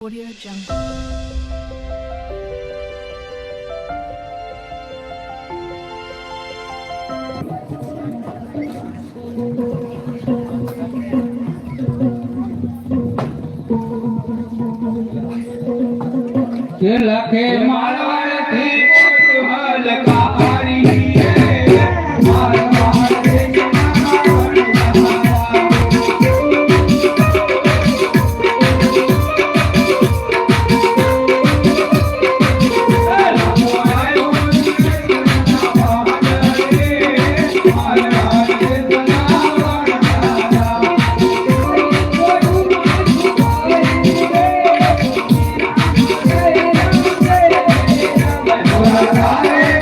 Audio Jungle. કે લખે મારવાડથી અરે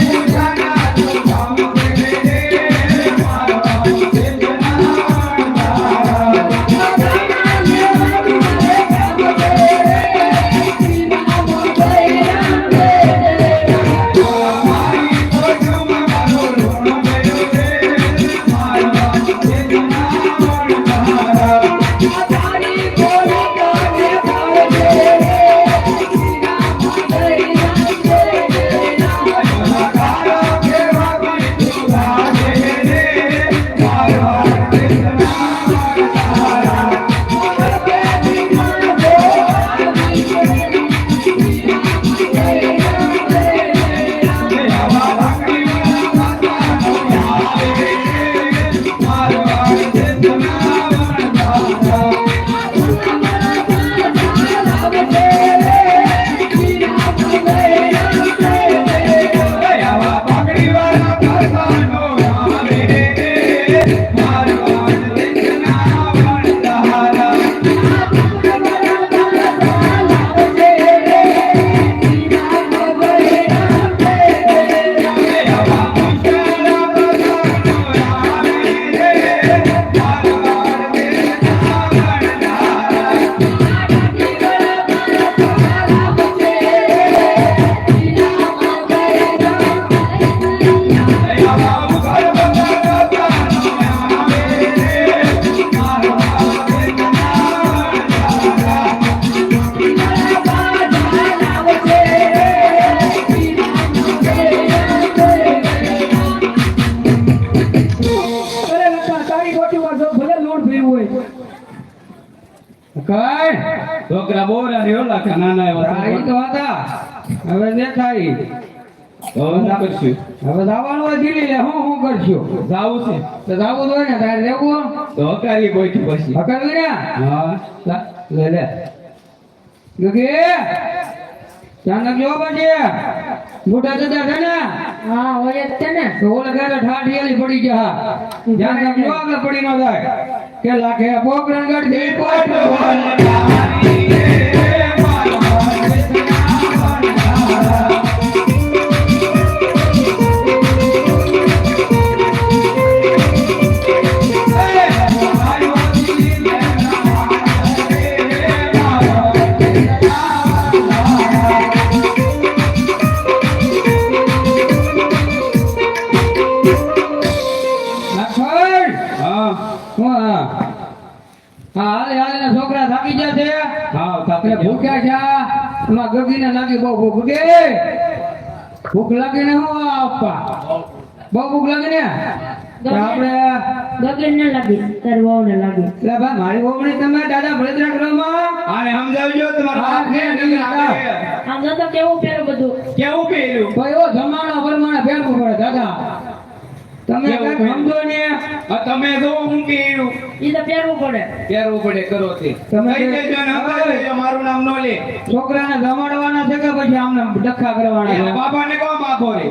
છોકરા બોરા નાના એવા આ તો હતા હવે દેખાય તો કરશું. હવે જવાનું હોય દિલ્હી લે હું હું કરશું. જાવું છે. તો જાવું હોય ને તારે રહેવું તો હકારી ગોઠી પછી. હકર લે હા. લા, ગગે પછી? મોટા છે ને? હા હોય જ છે ને. તો ઓલે ઘરે ઠાઠ પડી ગયા. ધ્યાન રાખજો આગળ પડી ન જાય. કે લાખે પોકરણ ગઢ દે કોટ બહુ ભૂખ ગે ભૂખ લાગે ને હું આપવા બહુ ભૂખ લાગે ને? આપણે ગગન ન લાગી તાર વહુ ને લાગી. એટલે ભાઈ મારી ઓગણી તમે દાદા બળદરા કરવામાં આને સમજાવજો તમારા હા, બાપને કે તમે નહીં, આગળ. આમ તો કેવું પેલું બધું? કેવું ભાઈ એવો જમાનો પ્રમાણે ફેરવું પડે દાદા તમે સમજો ને? તમે જો હું પહેર્યું ઈ તો પહેરવું પડે. પહેરવું પડે કરો તે. તમે ને મારું નામ નો લે. છોકરાને જમાડવાના છે કે પછી આમને ડખા કરવાના છે? બાપાને કહો માફો રે.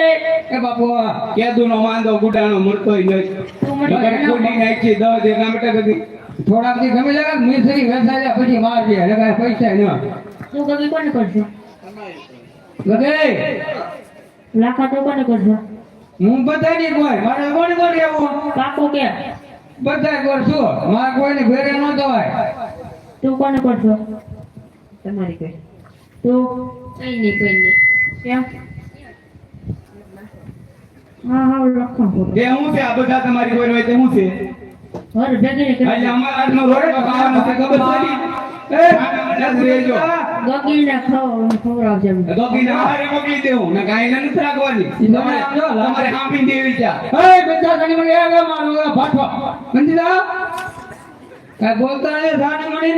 લે એ બાપુ કેદુનો માંદો ગુડાનો મૂર્તોય નહીં તું મને નાખી દસ એના માટે બધી. થોડાક દી ગમે લાગે મિસ્ત્રી વેસાયા પછી મારજે એટલે કાઈ પૈસા ન. તું કોને કરશો લાખા તો કોને કરશો હું બધા નહીં કોઈ મારે કોણ ગોળ રહેવું? કાકો કે. બધા કરશું મારા કોઈને ઘરે ન જવાય. તું કોને કરશો તમારી કોઈ તું? કઈ નહીં કોઈ નહીં કેમ? હા હા લખો તે હું છે? આ બધા તમારી કોઈ હોય તે હું છે? હર ભેગી એટલે અમારા આજનો રોટલો ખાવાનો છે ખબર પડી? ગગીને ખવ ગોગીને હારે મોકલી દેવું. ને ગાયને નથી રાખવાની. તમારે આમ જો, લાલ. તમારે હાંભી દેવી છે. એ મને મારું મણી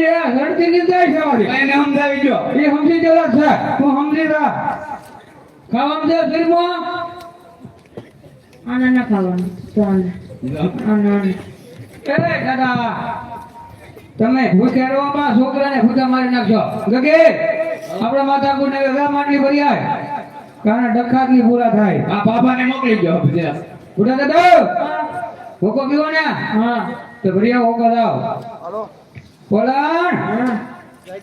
ની જાય છે એને સમજાવી જો સમજી જેવા છે. તું સમજી રા ખાવા દે ફિલ્મો આને ના ખાવાનું. તો આને. આને આને. એ દાદા. તમે ભૂખેરવામાં છોકરાને ભૂખા મારી નાખજો. ગગે આપણા માથા કુને વેગા માંડવી ભરી આય. કારણ ડખાતની પૂરા થાય. આ બાબાને મોકલી દો બધા ભૂટા દાદા ભૂકો પીવો ને. હા. તો ભરિયા હોકો દાવ પોલાણ હા.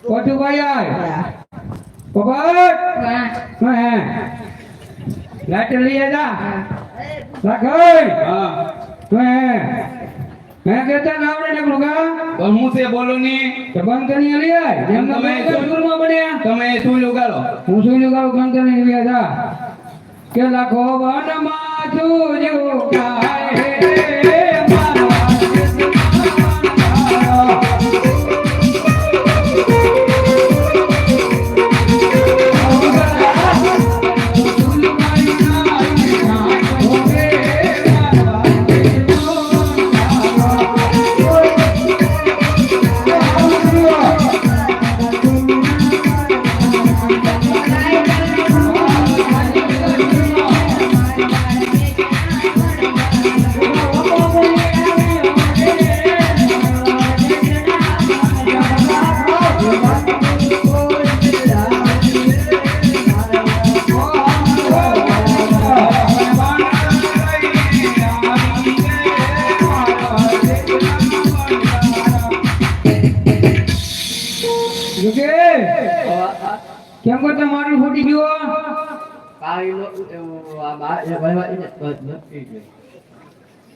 કોઠુભાઈ આય. પોપટ. હા. હા લાઈટ લઈ જા રાખોય હા હે. મેં કેતા ગાવડે નકલું કા? હું તે બોલો ની તો બંધ કરી જેમ તમે સુરમાં બન્યા તમે શું ઉગાડો? હું શું ગાવ બંધ કરી લઈ જા. કે લાખો વનમાં કાય હે.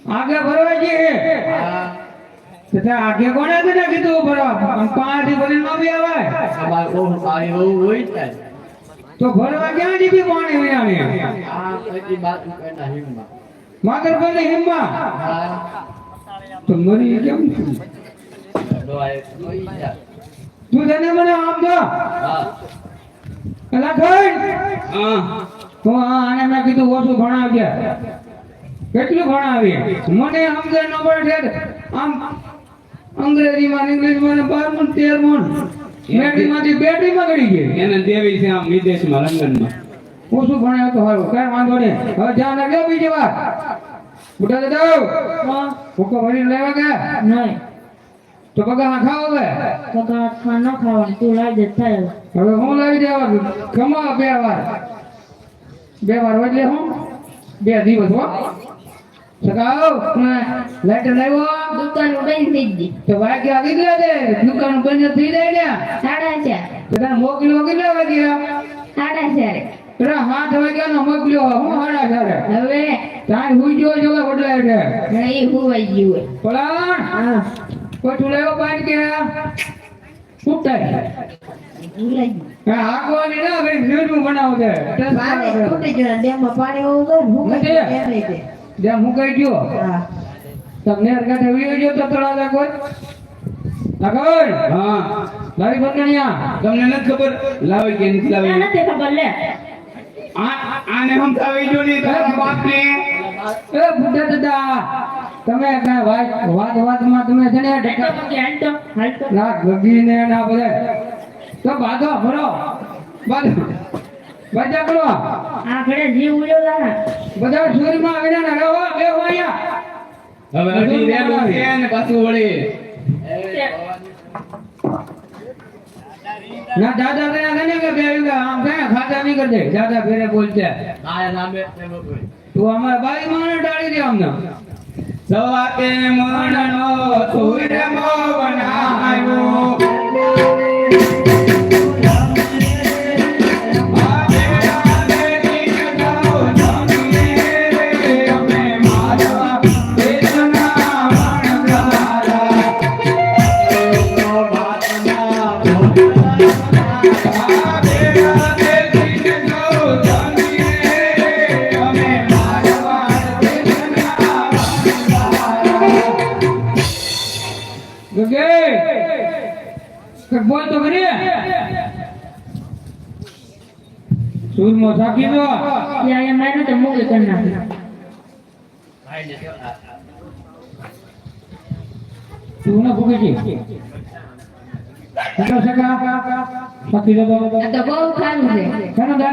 આગે ભરવા છે? તથા આગે કોણે તને કીધું ભરવા? પણ પાંચથી ભરીને બી આવે તો ભરવા ક્યાં પાણી માતર પર હિમ્મા તો મરી કેમ છું? તું તને મને આપ દો. ખાઈ. હા. તો આને મેં કીધું ઓછું ભણાવજે. કેટલું ભણાવી મને સમજે ન પડે આમ અંગ્રેજીમાં ઇંગ્લિશમાં ને બારમું ને તેરમું બેટરીમાંથી બેટરીમાં ગળી ગઈ. એને દેવી છે આમ વિદેશમાં લંડનમાં. ઓછું ભણાવ તો સારું કઈ વાંધો નહીં. હવે ધ્યાન રાખજો બીજી વાર. ઉઠા જાઓ. હા. ભૂકો ભરીને લેવા ગયા? નહીં. તો પગા ખાઓ હવે. તો ખા ન ખાવાનું તું લાવી દે થાય હવે. હવે હું લાવી દેવા કમા બે વાર. બે વાર એટલે હું બે દિવસ હો. સકાવ લાઈટ લાવ્યો. દુકાન બંધ થઈ ગઈ. તો વાગે આવી ગયા દે દુકાન બંધ થઈ જાય ને. સાડા ચાર. બધા મોકલ્યો કેટલા વાગ્યા? સાડા ચાર. પેલા હાથ વાગ્યા નો મોકલ્યો. હું હાડા ચારે. હવે? તાર હુઈ ગયો જો બદલાય છે? નહીં હુવાઈ ગયું હોય. પલાણ? હા. કોઈ લેવો પાણી કે? ના બનાવો પાણી તૂટી ગયું ડેમમાં પાણી. ગયું મુકાઈ ગયો? તમને અરગાઠે વીયો ગયો તો તળા દા કોઈ હા. લાવી બંધણિયા. તમને નથી ખબર? લાવી કે નથી લાવી? નથી ખબર લે. આ- આને સમજાવી જો ને તારા બાપને. એ બુઢા દાદા તમે કાંઈ વાત વાત વાતમાં તમે છે ને ના ગગીને ના બધે. તો બાધો ભરો. બાધો. બાધા કરો આ જીવ ઉડ્યો તારા બધા સુરમાં આવીને ના રહો બે વાયા હવે હજી રેલું છે ને પાછું વળી. ના દાદા કયા કને કે બે આમ કયા ખાતા નહીં કરજે. દાદા ફેરે બોલતે તું અમાર બાઈ માં ડાળી દે અમને. સવાતે મણનો સૂર્ય બનાવ્યો બોલ તો કરી સૂરમો થાકી દો યા એ મારે તો મોકલી કરી નાખ તું ના છે. કેનો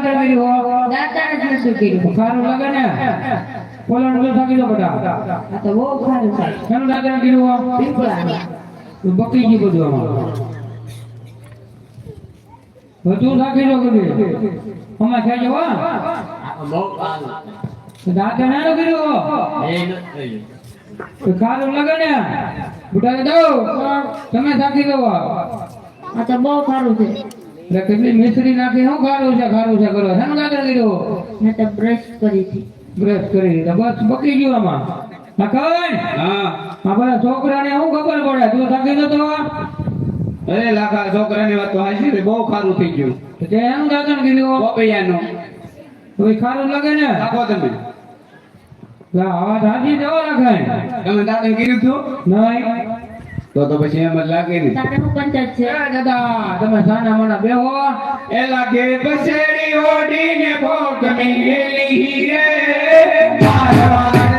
લાગે ને? પોલણ ઉલો થાકી દો બટા. બહુ ખારું છે. કેનો દાતા બકરી જી બધું અમારું બધું થાકી દો બધું. અમે ખાઈ જવા દાદા ના કર્યું તો ખારું લાગે ને? દો. તમે થાકી દો. આ તો બહુ ખારું છે. એટલે કેટલી મિશ્રી નાખી શું ખારું છે? ખારું છે કરો. શેનું દાદા કર્યું મેં તો બ્રશ કરી હતી. બ્રશ કરી દીધા. બસ બકી ગયું આમાં. હા. આ બધા છોકરાને શું ખબર પડે? તું થાકી જતો અરે લાખા છોકરાની વાત તો હાજી રે બહુ ખારું થઈ ગયું. તો એનું દાદા કીધું પોપૈયાનું તો ખારું લાગે ને. રાખો તમે. લા, આવા હાજી જવો રાખે. તમે દાદા કીધું હતું નહીં. તો તો પછી એમ જ લાગે ને. તારે હું પંચાયત છે? દાદા તમે સાના મના બેહો એ લાગે બસેડી ઓડીને ભોગ મેલી રે. મારવાડ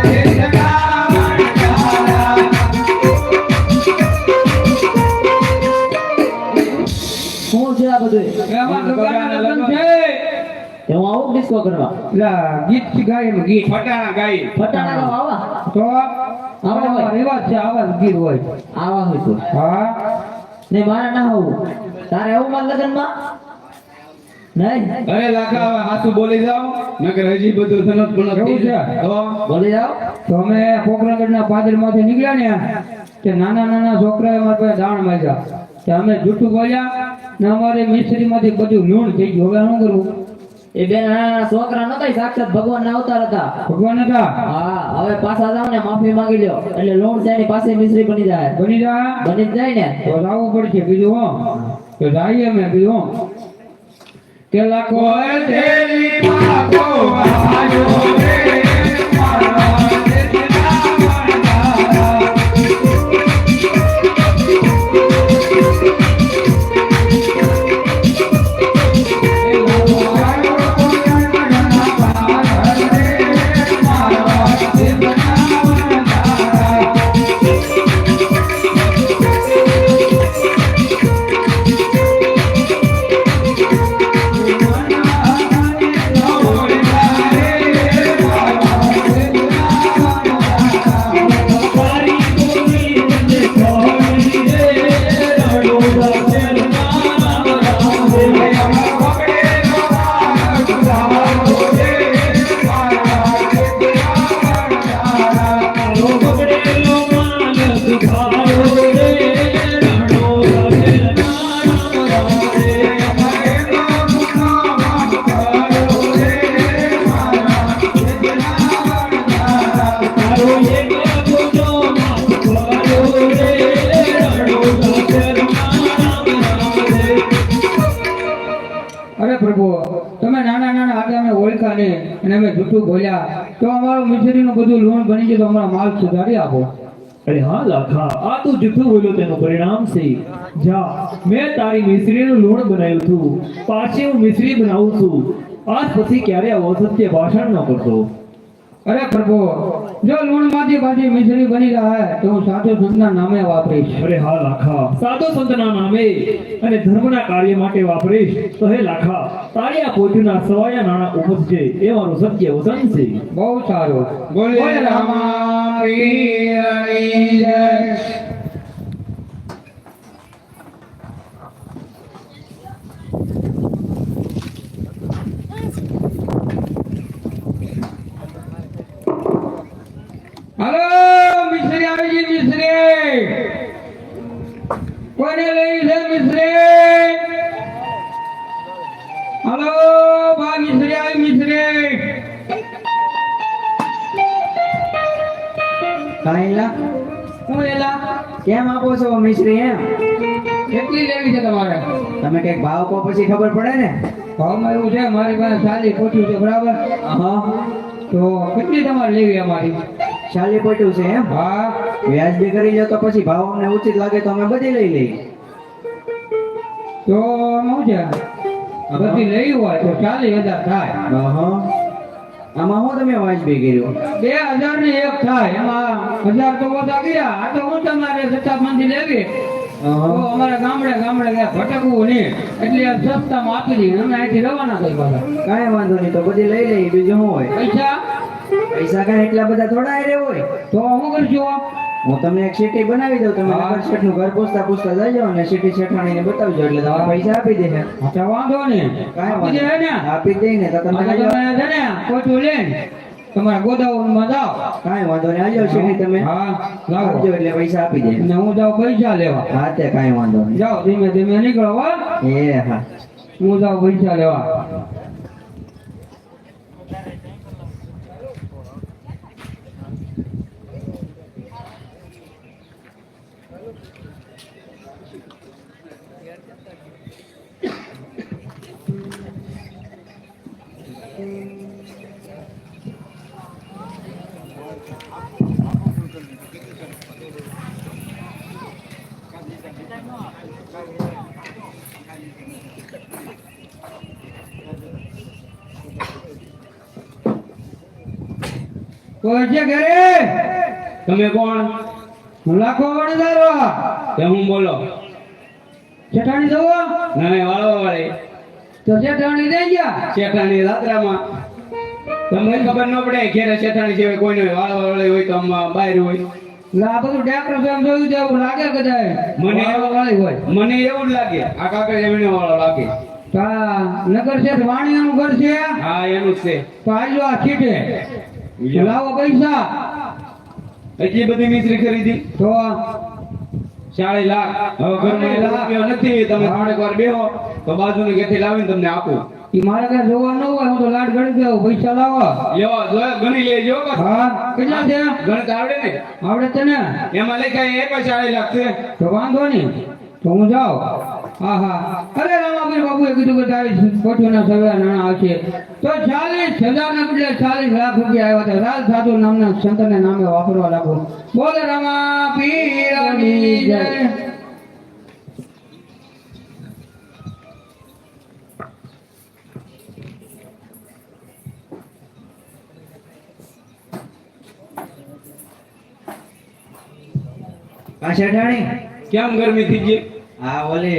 શું છે. આ બધું એમાં છોકરાના લગ્ન છે. તે આવું ડિસ્કો કરવા. લા, ગીત ગાય એનું ગીત. ફટાણા ગાઈ ફટાણા આવા? તો આવા રિવાજ છે આવા ગીત હોય. આવા હોય તો. હા. ને મારે ના આવું. તારે આવું મારા લગ્નમાં? નહીં? અરે લાખા હાથું બોલી જાઓ. નકર હજી બધું સનત પણ એવું છે? તો બોલી જાઓ. તો અમે પોખરણગઢના પાદરમાંથી નીકળ્યા ને તે નાના નાના છોકરા પાસે દાણ માંગ્યા. તે અમે જૂઠું બોલ્યા ને અમારે મિસ્ત્રીમાંથી બધું લૂણ થઈ ગયું. હવે શું કરવું એ બે નાના છોકરા નતા સાક્ષાત ભગવાન ના અવતાર હતા. ભગવાન હતા? હા હવે પાછા જાવ ને માફી માંગી લ્યો. એટલે લોણ જાય પાસે મિશ્રી બની જાય. બની જાય? બની જાય ને. તો લાવવું પડશે બીજું હો. તો જઈએ અમે બીજું હો. કે લાખો તેરી પાકો બધું તમારા માલ સુધારી આપો. અરે હા, લાખા, આ તું જૂઠું બોલ્યો તેનું પરિણામ છે. જા, મેં તારી મિશ્રીનું લૂણ બનાવ્યું છું પાછી હું મિશ્રી બનાવું છું. આજ પછી ક્યારે આવો સત્ય ભાષણ ન કરતો. અરે પ્રભુ જો લોનમાંથી ભાજી મિશ્રી બની રહે તો હું સાચો સંતના નામે વાપરીશ. અરે હા લાખા. સાધુ સંતના નામે અને ધર્મના કાર્ય માટે વાપરીશ. તો હે લાખા તારી આ પોતીના સવાયા નાણાં ઉપજશે એ મારું સત્ય વચન છે. બહુ સારું. બોલે રામા જય. હાલો મિસ્ત્રી આવી ગઈ મિસ્ત્રી કોને લઈ છે મિસ્ત્રી હાલો બા મિસ્ત્રી આવી મિસ્ત્રી કાંઈલા હું એલા કેમ આપો છો મિશ્રી એમ કેટલી લેવી છે તમારે તમે કંઈક ભાવ કહો પછી ખબર પડે ને ભાવમાં એવું છે મારી પાસે સાલી પોચી છે બરાબર હા તો કેટલી તમારે લેવી અમારી ચાલી પટ્યું છે એમ? હા. વ્યાજબી કરી લો તો પછી ભાવ અમને ઉચિત લાગે તો અમે બધી લઈ લઈએ. તો શું છે? બધી લઈ હોય તો ચાલી હજાર થાય. આમાં હું તમે વાજબી કર્યો? બે હજાર ને એક થાય. એમાં હજાર તો ઓછા ગયા આ તો હું તમારે સત્તામાંથી લેવી. અમારા ગામડે ગામડે ગયા ભટકવું નહીં. એટલે સસ્તામાં આપી દઈએ. અમે અહીંથી રવાના થઈ પાછા. કાંઈ વાંધો નહીં તો બધી લઈ લઈ બીજું શું હોય? પૈસા? પૈસા કાંઈ એટલા બધા થોડા હારે હોય તો હું કરજો હું તમને એક સિટી બનાવી દઉં તમે. નગર શેઠનું ઘર પૂછતા પૂછતા જજો અને સીટી શેઠાણીને બતાવજો એટલે તમને પૈસા આપી દે અચ્છા વાંધો ને કાંઈ આપી દે ને. આપી ને તો તમે છે ને કોચું લઈને તમારા ગોદાઉનમાં જાઓ. કાંઈ વાંધો નહીં આવજો સિટી તમે. હા લાવો. એટલે પૈસા આપી દે. ને હું જાઉં પૈસા લેવા. હા તે કાંઈ વાંધો નહીં. જાઓ ધીમે ધીમે નીકળો હો. એ હા. હું જાઉં પૈસા લેવા. કોઈ છે ઘરે? તમે કોણ? હું લાખો વણદારો તે હું બોલો. જેઠાણી જવો ના વાળવા વાળી. તો જેઠાણી રહી ગયા. જેઠાણી રાત્રામાં. તમને ખબર ન પડે ઘેરે શેઠાણી સિવાય કોઈ વાળવા વાળે હોય તો આમાં બહાર હોય. આ બધું જોયું છે એવું લાગે કદાચ. મને વાળવા વાળી હોય. મને એવું જ લાગે. આ કાકા જમીને વાળો લાગે. નગર શેઠ વાણિયાનું ઘર છે? હા એનું છે. તો આ છીટે લાવો પૈસા એટલી બધી મિસ્ત્રી ખરીદી? તો ચાળી લાખ. હવે ઘરમાં રૂપિયો નથી તમે થોડીક વાર બેહો તો બાજુની ગેઠી લાવીને તમને આપું. ઈ મારે કઈ જોવા ન હોય હું તો લાડ ગણી દઉં પૈસા લાવો. લેવા ગણી લેજો હા કેટલા છે ગણતા આવડે ને? આવડે તને એમાં લખાય એ પણ ચાળી લાખ છે. તો વાંધો નહીં. તો હું જાઉં હા હા અરે રામાપીર બાબુએ કીધું કે તારી કોઠીના સગા નાણાં આવશે. તો ચાલીસ હજારના બદલે ચાલીસ લાખ રૂપિયા આવ્યા હતા રાજ સાધુ નામના સંતને નામે વાપરવા લાગો. બોલે રામાપીરની જય. પાછળ શેઠાણી કેમ ગરમી થઈ ગઈ? આ ઓલે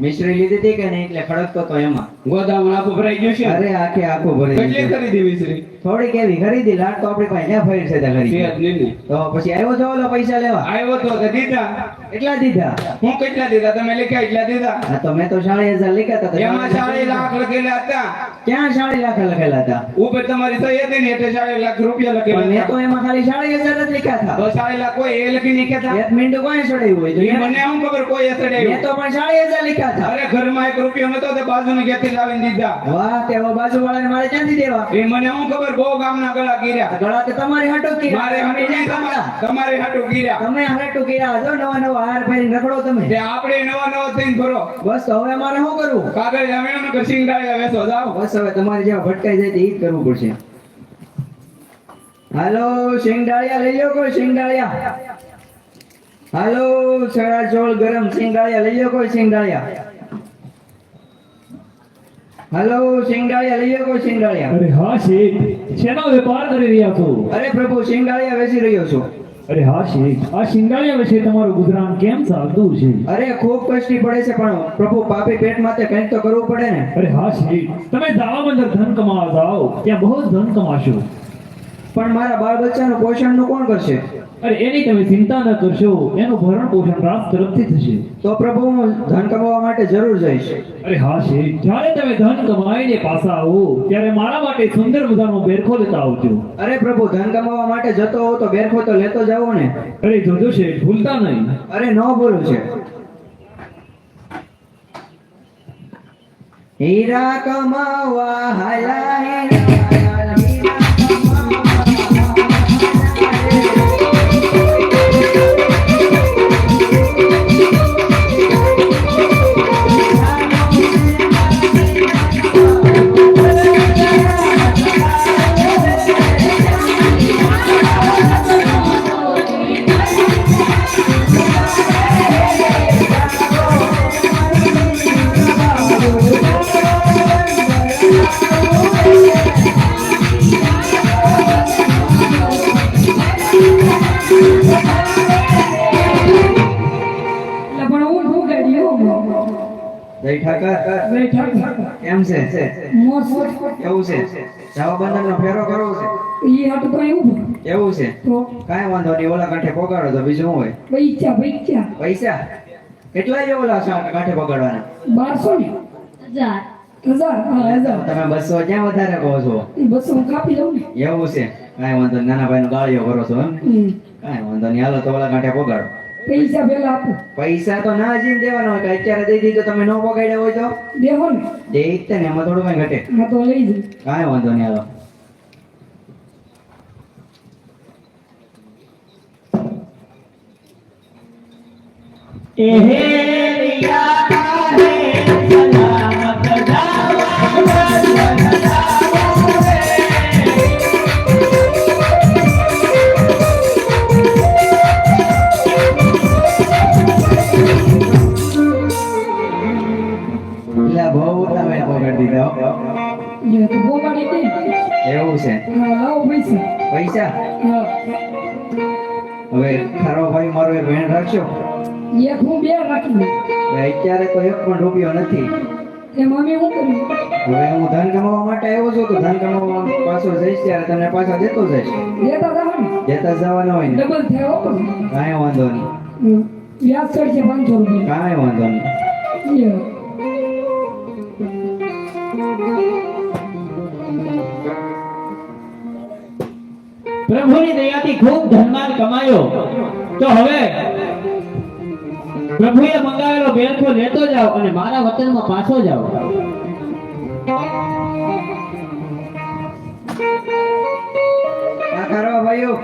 મિશ્રી લીધી હતી કે નહીં એટલે ખડકતો તો એમાં. ગોદામ આખું ભરાઈ ગયું છે? અરે આખે આખું ભરી કેટલી દીધું. ખરીદી મિશ્રી? થોડીક કેવી ખરીદી લાટ તો આપણી પાસે ક્યાં ફરી છે. તો પછી આવ્યો છો ઓલો પૈસા લેવા. આવ્યો તો દીધા. કેટલા દીધા? હું કેટલા દીધા? તમે લખ્યા એટલા દીધા? તમે તો તો સાડી હજાર લખ્યા હતા એમાં સાડી લાખ લખેલા હતા. ક્યાં સાડી લાખ લખેલા હતા? ઉપર તમારી સહી હતી ને એટલે ચાળી લાખ રૂપિયા લખેલા મેં તો એમાં ખાલી સાડી હજાર જ લખ્યા હતા. તો ચાળી લાખ કોઈ એ લખી નહીં હતા એક મિનિટ કોઈ ચડાવ્યું હોય એ મને શું ખબર કોઈ મેં તો પણ સાડી હજાર લખ્યા હતા. અરે ઘરમાં એક રૂપિયો નતો તે બાજુની ઘેરથી લાવીને દીધા. વાહ તેવો હવે બાજુ વાળાને મારે ક્યાંથી દેવા? એ મને શું ખબર? બહુ ગામના ગળા ગીર્યા. ગળા તો તમારી હાટો કીધા મારે હટુ તમારે હાટું ગીર્યા. તમે હાટો ગીર્યા જો નવા નવા. હાર ભાઈ નકળો તમે. કે આપણે નવા નવા થઈને ભરો બસ હવે મારે શું કરવું? કાગળ જામેણો કે સિંગડાયા તો જાઓ. બસ હવે તમારે જ્યાં ભટકાઈ જાય તે ઈ જ કરવું પડશે. હાલો શિંગડાળિયા લઈ લો કોઈ શિંગડાળિયા? હાલો સડા ચોળ ગરમ શિંગડાળિયા લઈ લો કોઈ શિંગડાળિયા? હેલો શિંગડાળિયા લઈ લો કોઈ સિંગડાળિયા અરે હા શેઠ. શેનો વેપાર કરી રહ્યા છો? અરે પ્રભુ સિંગડાળિયા વેચી રહ્યો છું. અરે હા શેખ આ શિંગાળ્યા વિશે તમારું ગુજરાન કેમ ચાલતું છે? અરે ખૂબ કષ્ટી પડે છે પણ પ્રભુ પાપી પેટ માટે કંઈક તો કરવું પડે ને. અરે હા શેખ તમે દાવા બંદર ધન કમાવા જાઓ. ત્યાં બહુ ધન કમાશો. પણ મારા બાળ બચ્ચાનું પોષણનું કોણ કરશે? અરે એની તમે ચિંતા ન કરશો. એનું ભરણ પોષણ રાત તરફથી થશે. તો પ્રભુ હું ધન કમાવા માટે જરૂર જઈશ અરે હા છે. જ્યારે તમે ધન કમાઈને પાછા આવો ત્યારે મારા માટે સુંદર મજાનો બેરખો લેતા આવજો. અરે પ્રભુ ધન કમાવા માટે જતો હોવ તો બેરખો તો લેતો જાવ ને. અરે જોજો છે ભૂલતા નહીં. અરે ન ભૂલું છે. હીરા કમાવા હાલા હીરા, કાંઈ વાંધો નહીં ઓલા કાંઠે પગાડો તો બીજું હોય? પૈસા પૈસા. પૈસા? કેટલા જે ઓલા સા- કાંઠે પગાડવાના બારસો ને. હજાર. હજાર હા હજાર. તમે બસો ક્યાં વધારે કહો છો? બસો હું કાપી લઉં ને. એવું છે. કાંઈ વાંધો નાના ભાઈ ગાળીઓ કરો છો એમ. કાંઈ વાંધો નહીં હાલો તો ઓલા કાંઠે પગાડો પૈસા પેલા આપો. પૈસા તો ના જીમ દેવાના હોય અત્યારે દઈ દીધો તમે ન પગાડ્યા હોય તો? દેવો ને. દે જ ને એમાં થોડું કઈ ઘટે. હા તો લઈ જઈ કાંઈ વાંધો નહીં હાલો એટલે બહુ તમે પગાડી દીધા હો. લે તો બોગાડી દે એવું છે. પૈસા. હવે ખરો ભાઈ મારો એ ભેણ રાખશો એક હું બે રાખી અત્યારે તો એક પણ રૂપિયો નથી. એમાં મેં શું કર્યું હવે હું ધન કમાવા માટે આવ્યો છું તો ધન કમાવા પાછો જઈશ ત્યારે તમને પાછા દેતો જઈશ. દેતા જાઓ દેતા જવાનો હોય ને? ડબલ થયો કાંઈ વાંધો નહીં. વ્યાજ ચડશે પાંચસો રૂપિયા. કાંઈ વાંધો નહીં. પ્રભુની દયાથી ખૂબ ધનમાન કમાયો. તો હવે પ્રભુએ મંગાવેલો ભેળખો લેતો જાઓ અને મારા વતનમાં પાછો જાઓ. ભાઈઓ.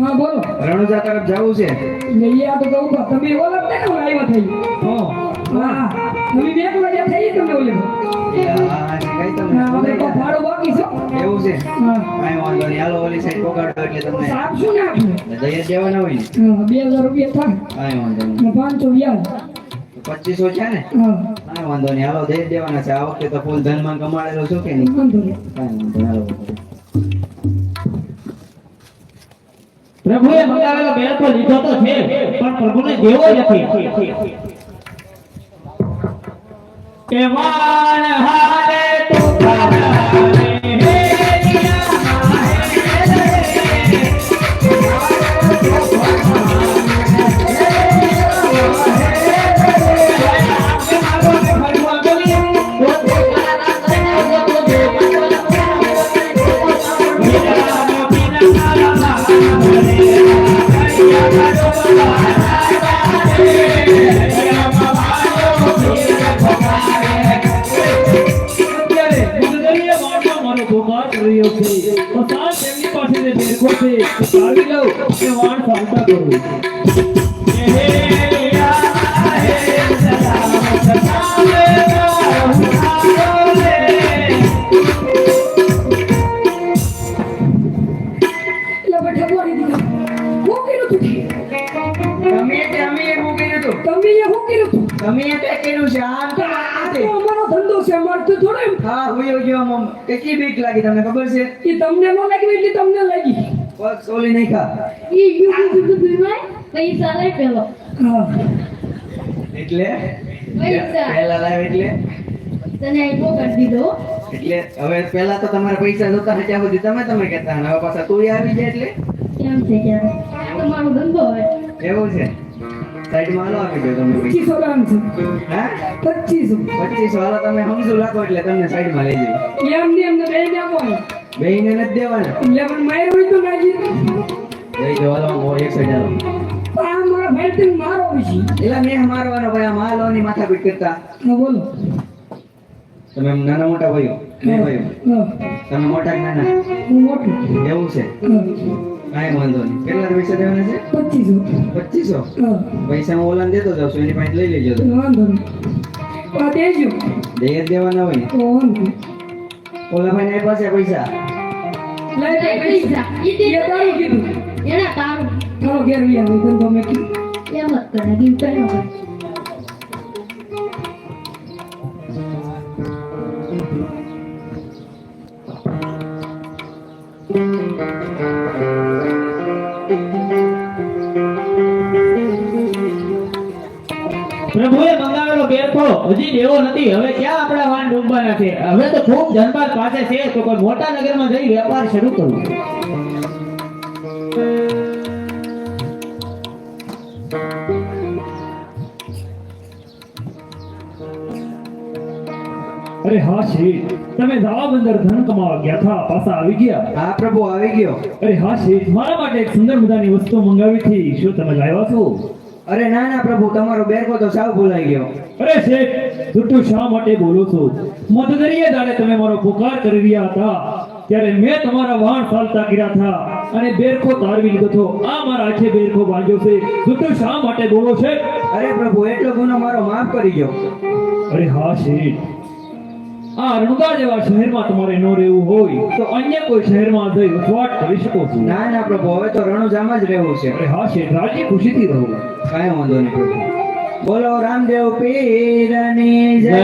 હા બોલો. રણુજા તરફ જવું છે. આ તો તમે બોલો ને હું આવ્યો થઈ? હા. તમે બે વાગ્યા થઈ ઓલે. તમને એવું છે? વાંધો નહીં. હાલો ઓલી સાઈડ પકડો એટલે તમને સાપ શું ને દયા દેવાના હોય ને. બે હજાર રૂપિયા થાય. કાંઈ વાંધો નહીં. પાંચસો વ્યાજ. પચીસો છે ને? હા. વાંધો નહીં. હાલો દઈ દેવાના છે. આ વખતે તો ફૂલ ધનમાં કમાડેલો છો કે નહીં? વાંધો વાંધો હાલો પ્રભુએ મંગાવેલો બેરખો લીધો તો છે પણ પ્રભુને દેવો નથી. કે માન હારે તુફાન તમે એ તું કર્યું છે આ તો અમારો ધંધો છે અમાર તો થોડો હા હુયો ગયો મમ બીક લાગી તમને ખબર છે એ તમને ન લાગી એટલે તમને લાગી. પગ સોલી નહીં ખા. ઈ યુ યુ યુ યુ યુ પૈસા લઈ પેલો. હા. એટલે? પૈસા. પહેલા લાવ એટલે? તને આઈ કરી દીધો. એટલે હવે પહેલા તો તમારે પૈસા જોતા હતા ત્યાં સુધી તમે તમે કહેતા અને હવે પાછા તું આવી જાય એટલે? કેમ છે કેમ? તમારો મારો ધંધો હોય એવું છે? સાઈડમાં હાલો આપી દો તમે પચીસો ગ્રામ છે. હા? પચીસો. પચીસો. હાલો તમે સમજુ રાખો એટલે તમને સાઈડમાં લઈ જાય એમ ને એમને બે આપવાનું બેયને નથી દેવાના. એટલે પણ માર્યો હોય તો નાખી લઈ જાઓ હાલો હું એક સાઈડ હાલો પણ આ મારા ભાઈ તને મારો છે. એટલે મેં મારવાનો ભાઈ આ માલોની માથાકૂટ કરતા. હા બોલો. તમે નાના મોટા ભાઈઓ મેં ભાઈઓ. તમે મોટા કે નાના? હું મોટું. એવું છે? કાંઈ વાંધો નહીં. કેટલા પૈસા દેવાના છે? પચીસો. પચીસો? પૈસા હું ઓલાને દેતો જાઉં છું એની પાસે લઈ લેજો. વાંધો નહીં. દેજો. દેવાના હોય ને. તો ઓલા ભાઈ પાસે પૈસા? લઈ લે લઈ પૈસા ઈ તારું કીધું એના તારું તારો ઘેર વી આવે ધંધો મેં કીધું એમ જ કરે દિન કર્યો કરે પ્રભુએ મંગાવેલો બેરખો હજી દેવો નથી હવે ક્યાં આપણા વાન ડૂબવાના છે હવે તો ખૂબ જનબાદ પાસે છે તો કોઈ મોટા નગરમાં જઈ વેપાર શરૂ કરવું અરે હા શેઠ તમે જવાબ અંદર ધન કમાવા ગયા હતા પાછા આવી ગયા. હા પ્રભુ આવી ગયો. અરે હા શેઠ મારા માટે એક સુંદર મજાની વસ્તુ મંગાવી હતી. શું તમે લાવ્યા છો? અરે ના ના પ્રભુ તમારો બેરકો તો સાવ ભૂલાઈ ગયો. અરે શેઠ જુઠ્ઠું શા માટે બોલો છો? મધદરીએ દાડે તમે મારો પુકાર કરી રહ્યા હતા. ત્યારે મેં તમારા વાહન ચાલતા કર્યા હતા. અને બેરખો તારવી લીધો હતો. આ મારા આખે બેરખો બાંધ્યો છે. જુઠ્ઠું શા માટે બોલો છે? અરે પ્રભુ એટલો ગુનો મારો માફ કરી ગયો અરે હા શેઠ. આ રણુગા જેવા શહેરમાં તમારે ન રહેવું હોય તો અન્ય કોઈ શહેરમાં જઈ વસવાટ કરી શકો છો. ના ના પ્રભુ હવે તો રણુજામાં જ રહેવું છે. અરે હા શેઠ રાજી ખુશીથી રહો. કાંઈ વાંધો નહીં પ્રભુ. બોલો રામદેવ પીરની જય.